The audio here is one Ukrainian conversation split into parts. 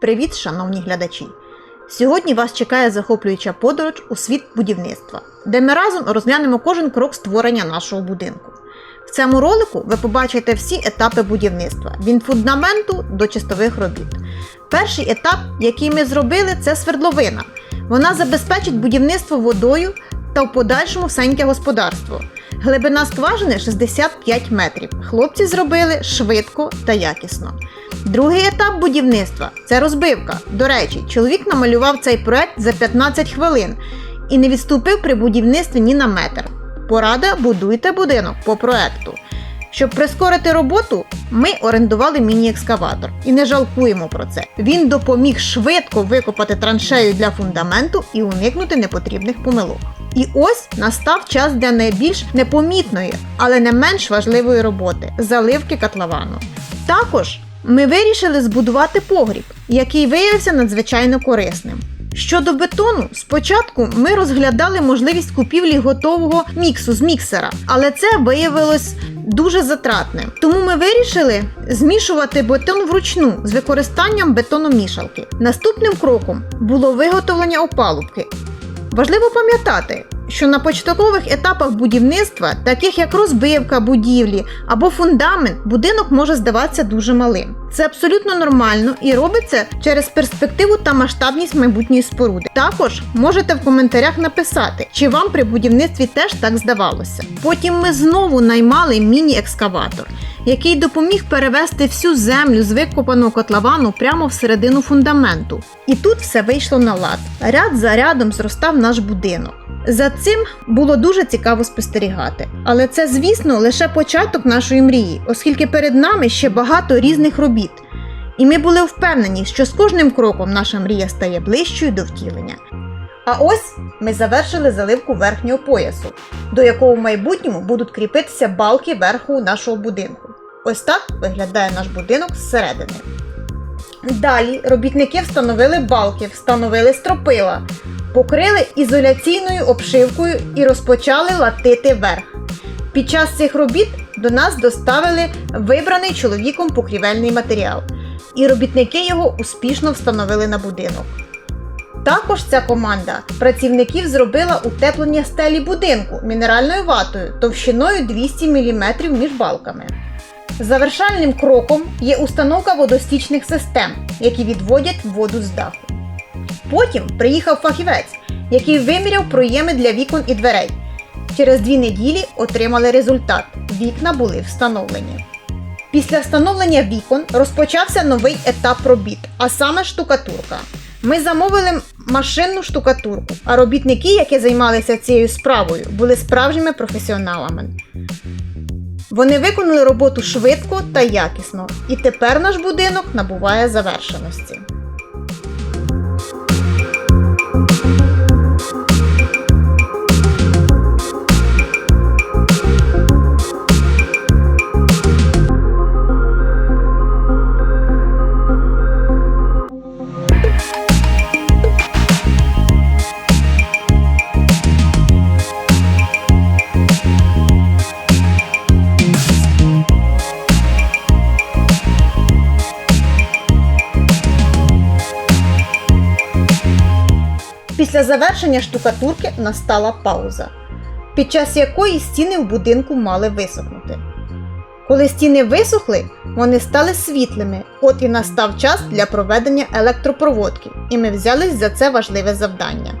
Привіт, шановні глядачі! Сьогодні вас чекає захоплююча подорож у світ будівництва, де ми разом розглянемо кожен крок створення нашого будинку. В цьому ролику ви побачите всі етапи будівництва від фундаменту до чистових робіт. Перший етап, який ми зробили, це свердловина. Вона забезпечить будівництво водою та в подальшому всеньке господарство. Глибина скважини 65 метрів. Хлопці зробили швидко та якісно. Другий етап будівництва це розбивка. До речі, чоловік намалював цей проект за 15 хвилин і не відступив при будівництві ні на метр. Порада будуйте будинок по проекту. Щоб прискорити роботу, ми орендували міні-екскаватор і не жалкуємо про це. Він допоміг швидко викопати траншею для фундаменту і уникнути непотрібних помилок. І ось настав час для найбільш непомітної, але не менш важливої роботи заливки котловану. Також ми вирішили збудувати погріб, який виявився надзвичайно корисним. Щодо бетону, спочатку ми розглядали можливість купівлі готового міксу з міксера, але це виявилось дуже затратним. Тому ми вирішили змішувати бетон вручну з використанням бетономішалки. Наступним кроком було виготовлення опалубки. Важливо пам'ятати, що на початкових етапах будівництва, таких як розбивка будівлі або фундамент, будинок може здаватися дуже малим. Це абсолютно нормально і робиться через перспективу та масштабність майбутньої споруди. Також можете в коментарях написати, чи вам при будівництві теж так здавалося. Потім ми знову наймали міні-екскаватор, який допоміг перевести всю землю з викопаного котловану прямо всередину фундаменту. І тут все вийшло на лад. Ряд за рядом зростав наш будинок. За цим було дуже цікаво спостерігати. Але це, звісно, лише початок нашої мрії, оскільки перед нами ще багато різних робіт. І ми були впевнені, що з кожним кроком наша мрія стає ближчою до втілення. А ось ми завершили заливку верхнього поясу, до якого в майбутньому будуть кріпитися балки верху нашого будинку. Ось так виглядає наш будинок зсередини. Далі робітники встановили балки, встановили стропила, покрили ізоляційною обшивкою і розпочали латити верх. Під час цих робіт до нас доставили вибраний чоловіком покрівельний матеріал, і робітники його успішно встановили на будинок. Також ця команда працівників зробила утеплення стелі будинку мінеральною ватою товщиною 200 мм між балками. Завершальним кроком є установка водостічних систем, які відводять воду з даху. Потім приїхав фахівець, який виміряв проєми для вікон і дверей. Через дві неділі отримали результат. Вікна були встановлені. Після встановлення вікон розпочався новий етап робіт, а саме штукатурка. Ми замовили машинну штукатурку, а робітники, які займалися цією справою, були справжніми професіоналами. Вони виконали роботу швидко та якісно, і тепер наш будинок набуває завершеності. Після завершення штукатурки настала пауза, під час якої стіни в будинку мали висохнути. Коли стіни висохли, вони стали світлими, от і настав час для проведення електропроводки, і ми взялись за це важливе завдання.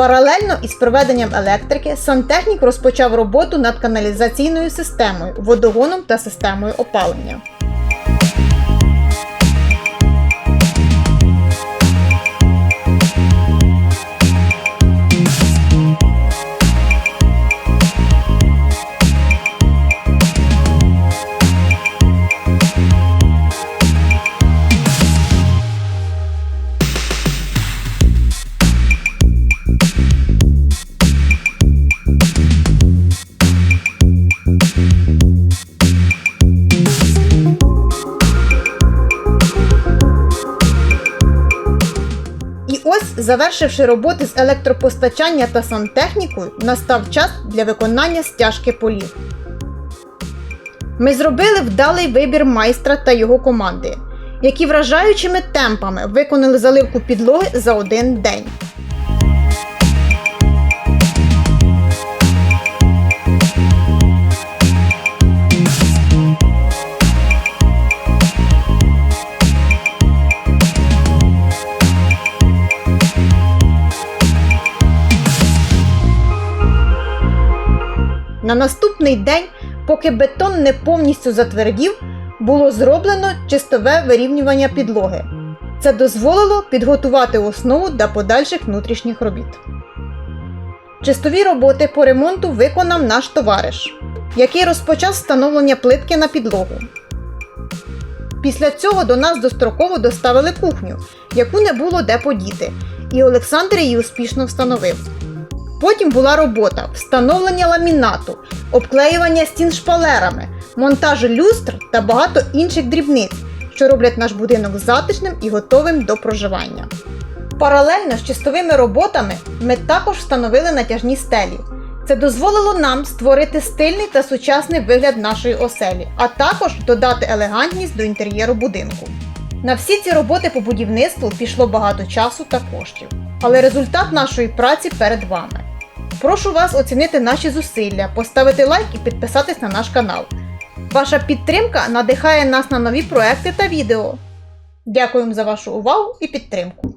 Паралельно із проведенням електрики сантехнік розпочав роботу над каналізаційною системою, водогоном та системою опалення. Завершивши роботи з електропостачання та сантехнікою, настав час для виконання стяжки полів. Ми зробили вдалий вибір майстра та його команди, які вражаючими темпами виконали заливку підлоги за один день. Наступний день, поки бетон не повністю затвердів, було зроблено чистове вирівнювання підлоги. Це дозволило підготувати основу для подальших внутрішніх робіт. Чистові роботи по ремонту виконав наш товариш, який розпочав встановлення плитки на підлогу. Після цього до нас достроково доставили кухню, яку не було де подіти, і Олександр її успішно встановив. Потім була робота встановлення ламінату, обклеювання стін шпалерами, монтаж люстр та багато інших дрібниць, що роблять наш будинок затишним і готовим до проживання. Паралельно з чистовими роботами ми також встановили натяжні стелі. Це дозволило нам створити стильний та сучасний вигляд нашої оселі, а також додати елегантність до інтер'єру будинку. На всі ці роботи по будівництву пішло багато часу та коштів, але результат нашої праці перед вами. Прошу вас оцінити наші зусилля, поставити лайк і підписатись на наш канал. Ваша підтримка надихає нас на нові проекти та відео. Дякуємо за вашу увагу і підтримку.